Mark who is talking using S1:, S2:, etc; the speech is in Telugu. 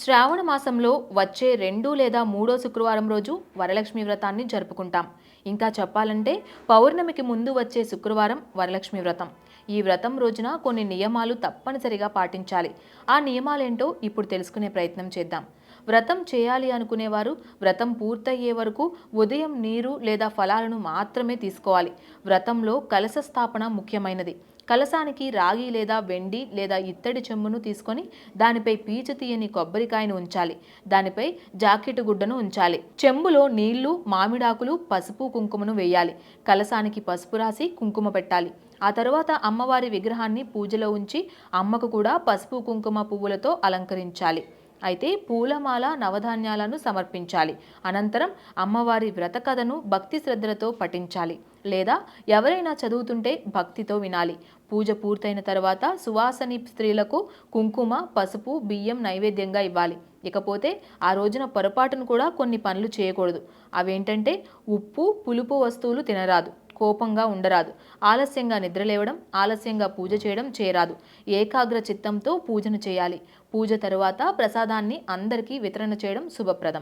S1: శ్రావణ మాసంలో వచ్చే రెండు లేదా మూడో శుక్రవారం రోజు వరలక్ష్మి వ్రతాన్ని జరుపుకుంటాం. ఇంకా చెప్పాలంటే పౌర్ణమికి ముందు వచ్చే శుక్రవారం వరలక్ష్మి వ్రతం. ఈ వ్రతం రోజున కొన్ని నియమాలు తప్పనిసరిగా పాటించాలి. ఆ నియమాలేంటో ఇప్పుడు తెలుసుకునే ప్రయత్నం చేద్దాం. వ్రతం చేయాలి అనుకునేవారు వ్రతం పూర్తయ్యే వరకు ఉదయం నీరు లేదా ఫలాలను మాత్రమే తీసుకోవాలి. వ్రతంలో కలశ స్థాపన ముఖ్యమైనది. కలసానికి రాగి లేదా వెండి లేదా ఇత్తడి చెంబును తీసుకొని దానిపై పీచు తీయని కొబ్బరికాయను ఉంచాలి. దానిపై జాకెట్ గుడ్డను ఉంచాలి. చెంబులో నీళ్ళు మామిడాకులు పసుపు కుంకుమను వేయాలి. కలసానికి పసుపు రాసి కుంకుమ పెట్టాలి. ఆ తర్వాత అమ్మవారి విగ్రహాన్ని పూజలో ఉంచి అమ్మకు కూడా పసుపు కుంకుమ పువ్వులతో అలంకరించాలి. అయితే పూలమాల నవధాన్యాలను సమర్పించాలి. అనంతరం అమ్మవారి వ్రత కథను భక్తి శ్రద్ధలతో పఠించాలి. లేదా ఎవరైనా చదువుతుంటే భక్తితో వినాలి. పూజ పూర్తయిన తర్వాత సువాసని స్త్రీలకు కుంకుమ పసుపు బియ్యం నైవేద్యంగా ఇవ్వాలి. ఇకపోతే ఆ రోజున పొరపాటును కూడా కొన్ని పనులు చేయకూడదు. అవేంటంటే ఉప్పు పులుపు వస్తువులు తినరాదు. కోపంగా ఉండరాదు. ఆలస్యంగా నిద్రలేవడం ఆలస్యంగా పూజ చేయడం చేరాదు. ఏకాగ్ర చిత్తంతో పూజను చేయాలి. పూజ తరువాత ప్రసాదాన్ని అందరికీ వితరణ చేయడం శుభప్రదం.